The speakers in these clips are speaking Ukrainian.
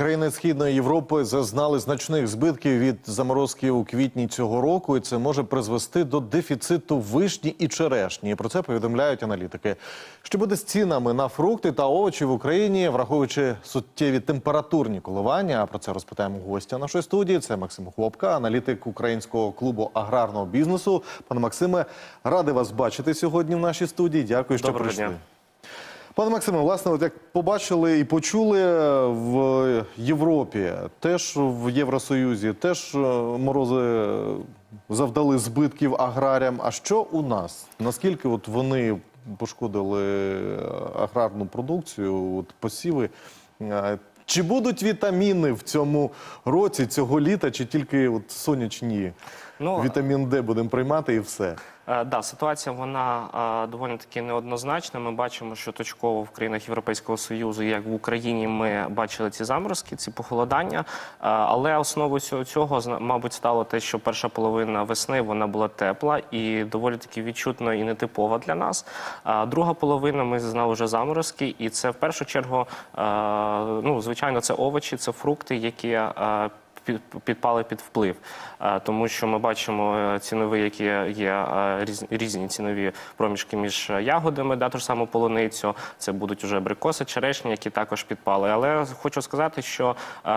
Країни Східної Європи зазнали значних збитків від заморозки у квітні цього року, і це може призвести до дефіциту вишні і черешні. Про це повідомляють аналітики. Що буде з цінами на фрукти та овочі в Україні, враховуючи суттєві температурні коливання? А Про це розпитаємо гостя нашої студії. Це Максим Хлопка, аналітик українського клубу аграрного бізнесу. Пане Максиме, радий вас бачити сьогодні в нашій студії. Дякую, що Доброго прийшли. дня. Пане Максиме, власне, от як побачили і почули в Європі, теж в Євросоюзі, теж е, морози завдали збитків аграріям. А що у нас? Наскільки от вони пошкодили аграрну продукцію, от посіви? Е, Чи будуть вітаміни в цьому році, цього літа, чи тільки от сонячні? Ну, Вітамін Д будемо приймати і все. Е, Да, ситуація вона е, доволі таки неоднозначна. Ми бачимо, що точково в країнах Європейського союзу, як в Україні, ми бачили ці заморозки, ці похолодання. Е, Але основою цього мабуть стало те, що перша половина весни вона була тепла і доволі таки відчутно і нетипова для нас. Друга половина ми зазнали вже заморозки, і це в першу чергу, ну звичайно, це овочі, це фрукти, які. Під- підпали під вплив, Е, тому що ми бачимо е, цінові, які є е, різні цінові проміжки між ягодами, да, ту ж саму полуницю. Це будуть вже абрикоси, черешні, які також підпали. Але хочу сказати, що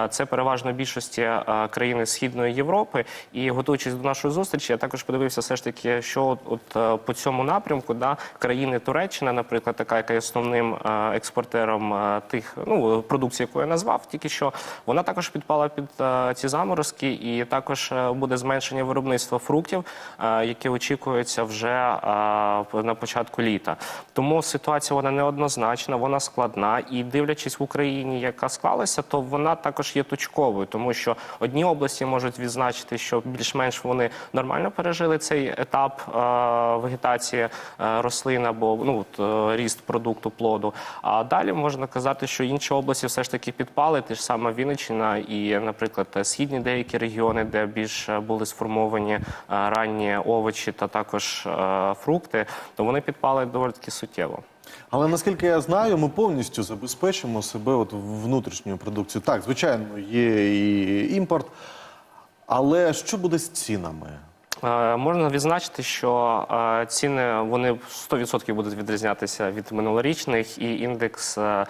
це переважно більшості країни Східної Європи. І готуючись до нашої зустрічі, я також подивився все ж таки, що от, от по цьому напрямку да, країни Туреччина, наприклад, така, яка є основним експортером тих ну продукції, яку я назвав, тільки що вона також підпала під е, ці заморозки, і також е, буде зменшення виробництва фруктів, е, яке очікується вже е, на початку літа. Тому ситуація вона неоднозначна, вона складна. І дивлячись в Україні, яка склалася, то вона також є точковою, тому що одні області можуть відзначити, що більш-менш вони нормально пережили цей етап вегетації рослин або ну от, ріст продукту плоду. А далі можна казати, що інші області все ж таки підпали, ті ж саме Вінниччина і, наприклад, східні деякі регіони, де більш е, були сформовані е, ранні овочі та також е, фрукти, то вони підпали доволі таки суттєво. Але наскільки я знаю, ми повністю забезпечимо себе от внутрішньою продукцією. Так, звичайно, є і імпорт. Але що буде з цінами? Е, Можна відзначити, що е, ціни вони 100% будуть відрізнятися від минулорічних, і індекс е,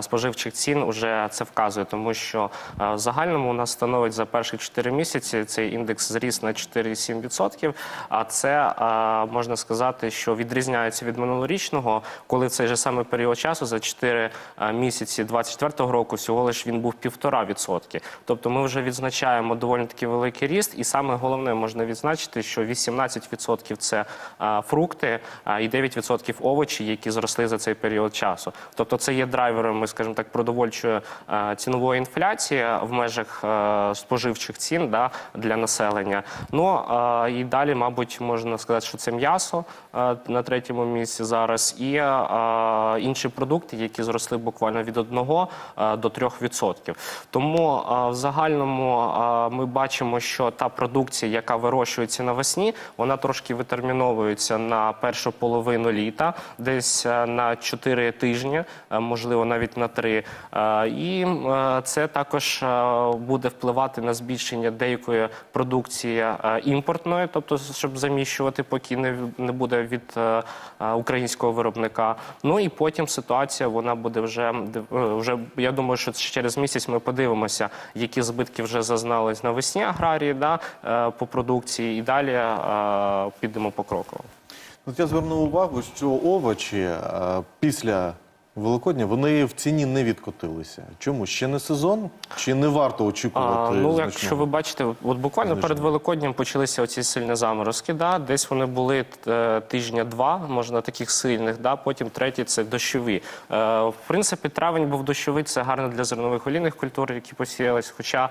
споживчих цін вже це вказує, тому що в загальному у нас становить за перші 4 місяці цей індекс зріс на 4,7%. А це можна сказати, що відрізняється від минулорічного, коли цей же самий період часу за 4 е, місяці 2024 року всього лиш він був 1,5%. Тобто ми вже відзначаємо доволі таки великий ріст, і саме головне можна відзначити, що 18% це фрукти і 9% овочі, які зросли за цей період часу. Тобто це є драйвером, скажімо так, продовольчої цінової інфляції в межах споживчих цін да, для населення. Ну і далі, мабуть, можна сказати, що це м'ясо на третьому місці зараз, і інші продукти, які зросли буквально від 1 до 3%. Тому в загальному ми бачимо, що та продукція, яка вирощується навесні, вона трошки витерміновується на першу половину літа, десь е, на 4 тижні, е, можливо, навіть на 3. Е, І це також буде впливати на збільшення деякої продукції імпортної, тобто щоб заміщувати, поки не, буде від українського виробника. Ну і потім ситуація вона буде вже вже. Я думаю, що через місяць ми подивимося, які збитки вже зазнались навесні аграрії да, по продукції, і далі е, підемо по кроково. От я звернув увагу, що овочі після Великодня вони в ціні не відкотилися. Чому? Ще не сезон? Чи не варто очікувати? А, ну, значного? якщо ви бачите, от буквально Значного. перед Великоднем почалися оці сильні заморозки. Да? Десь вони були е, тижня-два, можна таких сильних, да? потім третій це дощові. Е, в принципі, травень був дощовий, це гарно для зернових олійних культур, які посіялись. Хоча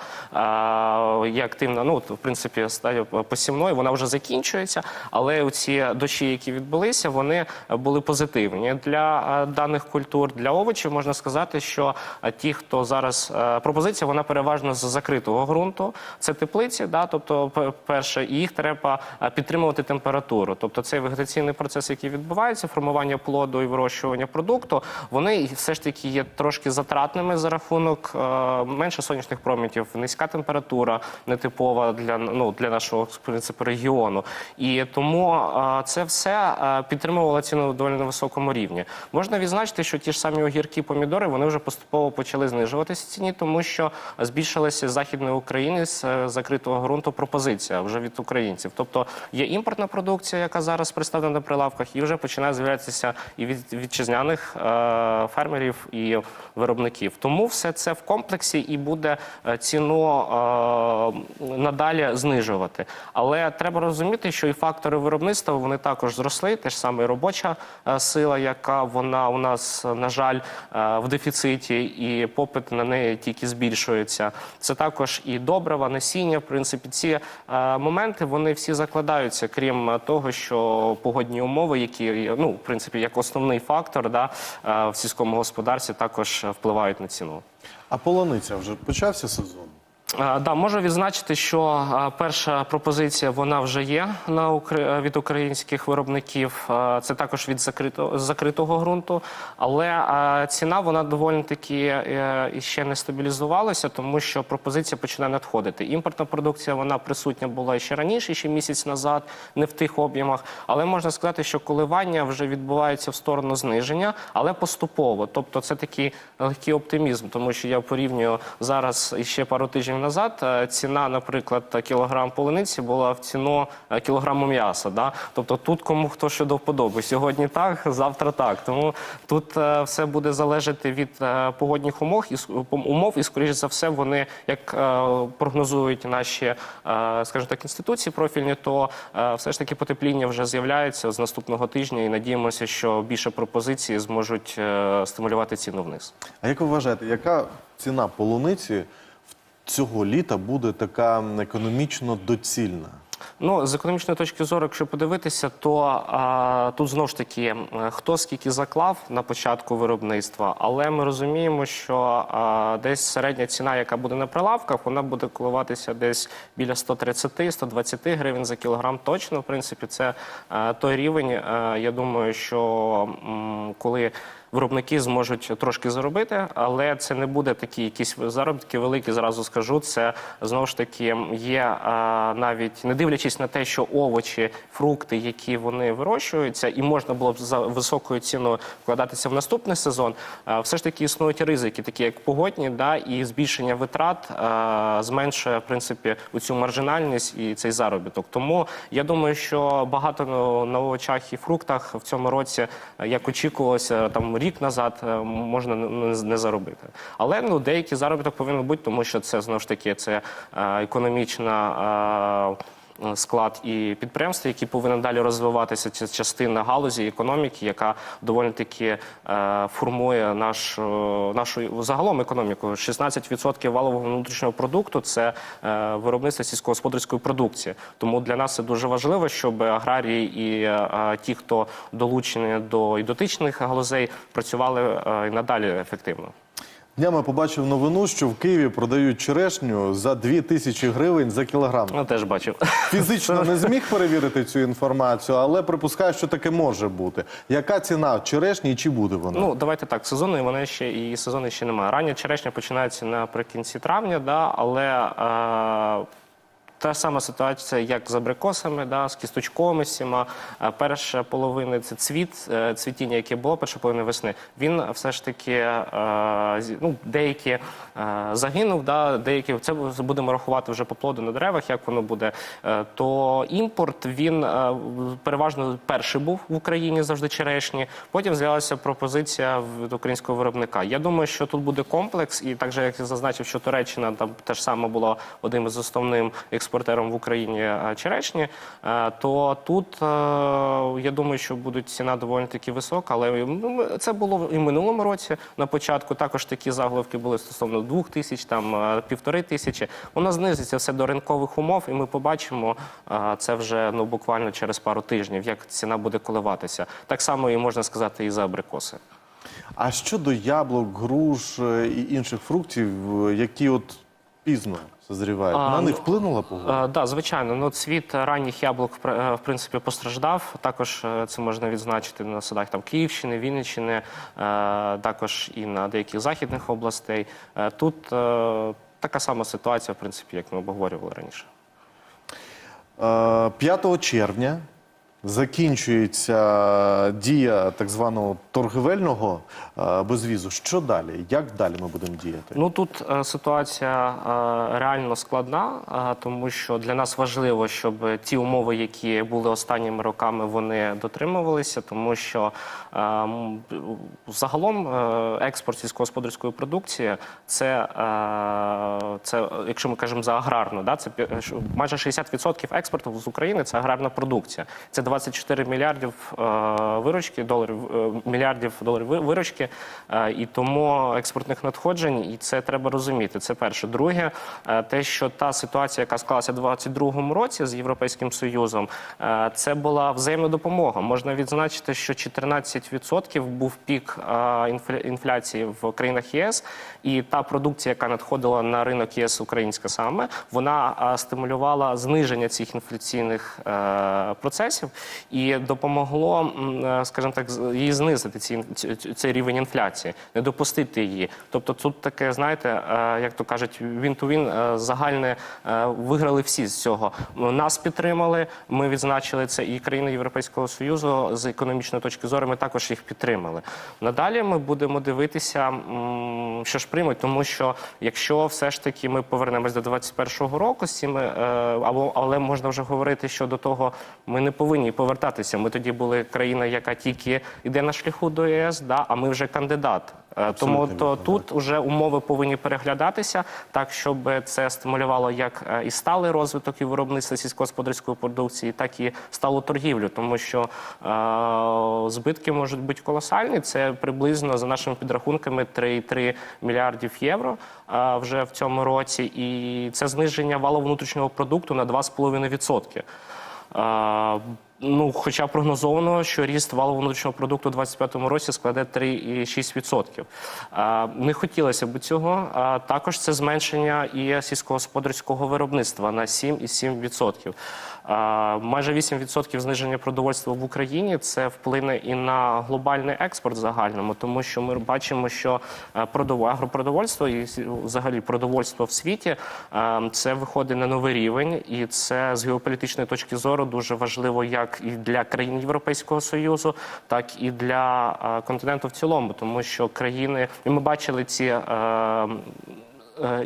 е, є активна, ну, в принципі, стадія посівної, вона вже закінчується, але ці дощі, які відбулися, вони були позитивні для е, даних культур. Культур для овочів, можна сказати, що е, ті, хто зараз е, пропозиція, вона переважно з закритого ґрунту. Це теплиці, да, тобто перше, їх треба е, підтримувати температуру. Тобто цей вегетаційний процес, який відбувається, формування плоду і вирощування продукту, вони все ж таки є трошки затратними за рахунок менше сонячних промінів, низька температура, нетипова для ну для нашого в принципі, регіону. І тому це все підтримувало ціну доволі на високому рівні. Можна відзначити, що ті ж самі огірки, помідори вони вже поступово почали знижуватися ціні, тому що збільшилася з західної України з е, закритого ґрунту пропозиція вже від українців. Тобто є імпортна продукція, яка зараз представлена на прилавках, і вже починає з'являтися і від вітчизняних е, фермерів і виробників. Тому все це в комплексі і буде е, ціну е, надалі знижувати. Але треба розуміти, що і фактори виробництва вони також зросли. Те ж саме робоча е, сила, яка вона у нас, на жаль, е, в дефіциті, і попит на неї тільки збільшується. Це також і добрива, насіння. В принципі, ці е, моменти вони всі закладаються, крім е, того, що погодні умови, які ну в принципі як основний фактор, да е, в сільському господарстві також е, впливають на ціну. А полониця вже почався сезон? Да, можу відзначити, що перша пропозиція вона вже є на Укра- е, від українських виробників. Це також від закритого закритого ґрунту. Але ціна вона доволі таки е, іще не стабілізувалася, тому що пропозиція починає надходити. Імпортна продукція вона присутня була ще раніше, ще місяць назад, не в тих об'ємах. Але можна сказати, що коливання вже відбуваються в сторону зниження, але поступово. Тобто, це такий легкий оптимізм, тому що я порівнюю зараз ще пару тижнів назад. е, Ціна, наприклад, кілограм полуниці була в ціну е, кілограму м'яса. Да? Тобто тут кому хто що до вподоби. Сьогодні так, завтра так. Тому тут е, все буде залежати від погодних умов і умов, і скоріш за все, вони як прогнозують наші, скажімо так, інституції профільні, то все ж таки потепління вже з'являється з наступного тижня, і надіємося, що більше пропозицій зможуть стимулювати ціну вниз. А як ви вважаєте, яка ціна полуниці цього літа буде така економічно доцільна? Ну, з економічної точки зору, якщо подивитися, то а, тут знову ж таки хто скільки заклав на початку виробництва, але ми розуміємо, що а, десь середня ціна, яка буде на прилавках, вона буде коливатися десь біля 130-120 гривень за кілограм. Точно, в принципі, це а, той рівень. а, я думаю, що м, коли Виробники зможуть трошки заробити, але це не буде такі якісь заробітки великі. Зразу скажу. Це знову ж таки є а, навіть не дивлячись на те, що овочі, фрукти, які вони вирощуються, і можна було б за високою ціною вкладатися в наступний сезон. а, все ж таки існують ризики, такі як погодні, да і збільшення витрат а, зменшує в принципі цю маржинальність і цей заробіток. Тому я думаю, що багато на- овочах і фруктах в цьому році, е, як очікувалося, там рік назад е, можна не, заробити. Але ну деякий заробіток повинен бути, тому що це знову ж таки це е, економічна. Е, Склад і підприємства, які повинні далі розвиватися, це частина галузі економіки, яка доволі таки е, формує наш, е, нашу загалом економіку. 16% валового внутрішнього продукту це виробництво сільськогосподарської продукції. Тому для нас це дуже важливо, щоб аграрії і ті, хто долучені до і дотичних галузей, працювали і надалі ефективно. Днями побачив новину, що в Києві продають черешню за 2 тисячі гривень за кілограм. Я теж бачив. Фізично не зміг перевірити цю інформацію, але припускаю, що таке може бути. Яка ціна черешні і чи буде вона? Ну давайте так. Сезонної вона ще і сезону ще немає. Рання черешня починається наприкінці травня, да, але. Е, та сама ситуація, як з абрикосами, да, з кісточковими всіма. Е, Перша половина це цвіт, е, цвітіння, яке було перша половина весни. Він все ж таки е, ну, деякі загинув, да, деякі це будемо рахувати вже по плоду на деревах, як воно буде. То імпорт він переважно перший був в Україні завжди черешні. Потім з'явилася пропозиція від українського виробника. Я думаю, що тут буде комплекс, і так же, як я зазначив, що Туреччина там теж саме була одним із основним експортером в Україні е, черешні, е, то тут е, я думаю, що буде ціна доволі таки висока. Але ну, це було і в минулому році. На початку також такі заголовки були стосовно двох тисяч, там півтори тисячі. Воно знизиться все до ринкових умов, і ми побачимо це вже ну буквально через пару тижнів, як ціна буде коливатися. Так само і можна сказати і за абрикоси. А щодо яблук, груш і інших фруктів, які от пізно созрівають, А, на ну, них вплинула погода? Так, да, звичайно. Ну, цвіт ранніх яблук в е, принципі постраждав. Також е, це можна відзначити на садах там Київщини, Вінниччини, е, також і на деяких західних областей. Тут така сама ситуація, в принципі, як ми обговорювали раніше. Е, 5 червня закінчується дія так званого торгівельного е, безвізу. Що далі? Як далі ми будемо діяти? Ну тут е, ситуація е, реально складна, тому що для нас важливо, щоб ті умови, які були останніми роками, вони дотримувалися, тому що загалом експорт сільськогосподарської продукції це, це якщо ми кажемо за аграрну, да, це майже 60% експорту з України це аграрна продукція. Це 24 мільярдів е, виручки доларів, е, мільярдів доларів виручки, е, і тому експортних надходжень, і це треба розуміти. Це перше. Друге, те, що та ситуація, яка склалася в 2022 році з Європейським Союзом, це була взаємна допомога. Можна відзначити, що 14% був пік інфляції в країнах ЄС, і та продукція, яка надходила на ринок ЄС, українська саме, вона стимулювала зниження цих інфляційних процесів і допомогло, е, скажімо так, її знизити ці, цей рівень інфляції, не допустити її. Тобто, тут таке, знаєте, е, як то кажуть, він ту він загальне е, виграли всі з цього. Нас підтримали. Ми відзначили це і країни Європейського союзу з економічної точки зору. Ми також їх підтримали. Надалі ми будемо дивитися, що ж приймуть, тому що якщо все ж таки ми повернемось до 21-го року, з або але можна вже говорити, що до того ми не повинні повертатися. Ми тоді були країна, яка тільки йде на шляху до ЄС, да, а ми вже кандидат. Е, Тому то тут вже умови повинні переглядатися так, щоб це стимулювало як е, і сталий розвиток і виробництва сільськогосподарської продукції, так і сталу торгівлю, тому що е, збитки можуть бути колосальні. Це приблизно за нашими підрахунками 3,3 мільярдів євро е, вже в цьому році, і це зниження валового внутрішнього продукту на 2,5%. Е, Ну, хоча прогнозовано, що ріст валового внутрішнього продукту у 2025 році складе 3,6%. Е, Не хотілося б цього. Також це зменшення і сільськогосподарського виробництва на 7,7%. Е, Майже 8% зниження продовольства в Україні це вплине і на глобальний експорт загальному, тому що ми бачимо, що е, агропродовольство і взагалі продовольство в світі е, це виходить на новий рівень, і це з геополітичної точки зору дуже важливо як і для країн Європейського союзу, так і для е, континенту в цілому, тому що країни, і ми бачили ці. е, е,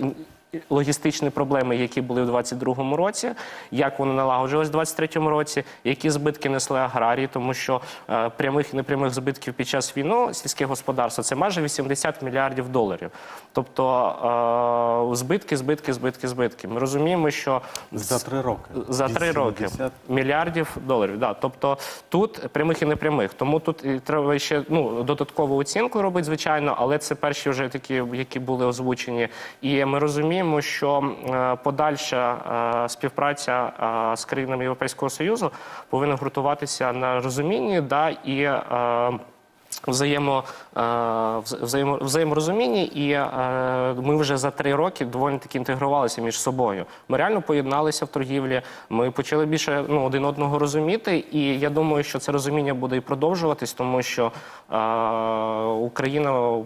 Логістичні проблеми, які були у 2022 році, як вони налагоджувалися у 2023 році, які збитки несли аграрії, тому що е, прямих і непрямих збитків під час війни сільське господарство це майже 80 мільярдів доларів. Тобто е, збитки, збитки, збитки, збитки. Ми розуміємо, що За три роки. за три роки мільярдів доларів. Да. Тобто тут прямих і непрямих. Тому тут і треба ще ну, додаткову оцінку робити, звичайно, але це перші вже такі, які були озвучені. І ми розуміємо, що е, подальша е, співпраця е, з країнами Європейського Союзу повинна ґрунтуватися на розумінні да, і. Взаємо, е, взаємо, взаєморозумінні, і е, ми вже за три роки доволі таки інтегрувалися між собою. Ми реально поєдналися в торгівлі. Ми почали більше ну, один одного розуміти. І я думаю, що це розуміння буде і продовжуватись, тому що е, Україна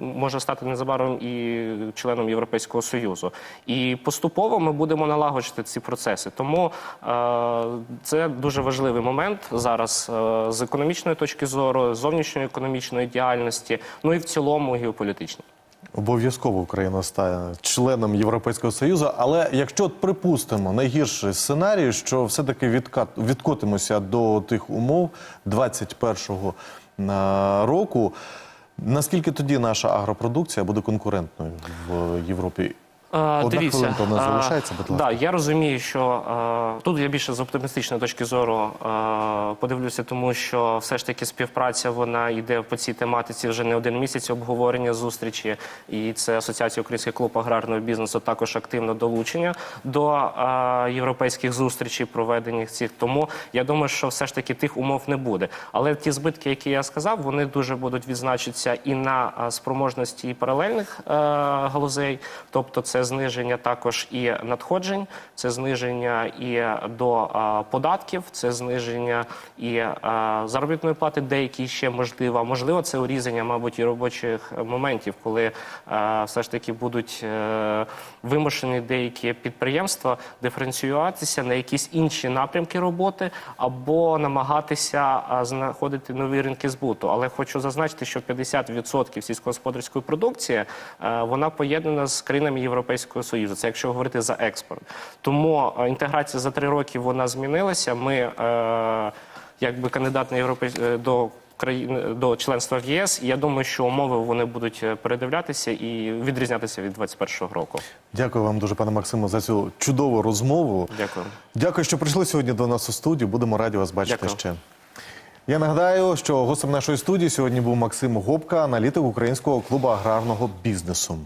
може стати незабаром і членом Європейського союзу. І поступово ми будемо налагоджувати ці процеси. Тому е, це дуже важливий момент зараз е, з економічної точки зору, зовнішньої економічної діяльності, ну і в цілому геополітичної. Обов'язково Україна стане членом Європейського Союзу. Але якщо от припустимо найгірший сценарій, що все-таки відкат, відкотимося до тих умов 21-го е, року, наскільки тоді наша агропродукція буде конкурентною в Європі? Е, Одна Дивіться, хвилинка у нас е, залишається, будь ласка. Да, я розумію, що е, тут я більше з оптимістичної точки зору подивлюся, тому що все ж таки співпраця вона йде по цій тематиці вже не один місяць обговорення зустрічі, і це Асоціація Український клуб аграрного бізнесу також активно долучення до європейських зустрічей, проведених цих. Тому я думаю, що все ж таки тих умов не буде. Але ті збитки, які я сказав, вони дуже будуть відзначитися і на спроможності і паралельних галузей, тобто це зниження також і надходжень, це зниження і до податків, це зниження і заробітної плати, деякі ще можливо. Можливо, це урізання, мабуть, і робочих моментів, коли все ж таки будуть е, вимушені деякі підприємства диференціюватися на якісь інші напрямки роботи або намагатися знаходити нові ринки збуту. Але хочу зазначити, що 50% сільськогосподарської продукції е, вона поєднана з країнами Європейського Союзу. Це якщо говорити за експорт. Тому е, інтеграція за три роки вона змінилася. Ми, е, якби кандидат на європей... е, до країн до членства в ЄС, і я думаю, що умови вони будуть е, передивлятися і відрізнятися від 2021 року. Дякую вам дуже, пане Максиму, за цю чудову розмову. Дякую. Дякую, що прийшли сьогодні до нас у студію. Будемо раді вас бачити Дякую. ще. Я нагадаю, що гостем нашої студії сьогодні був Максим Гопка, аналітик українського клубу аграрного бізнесу.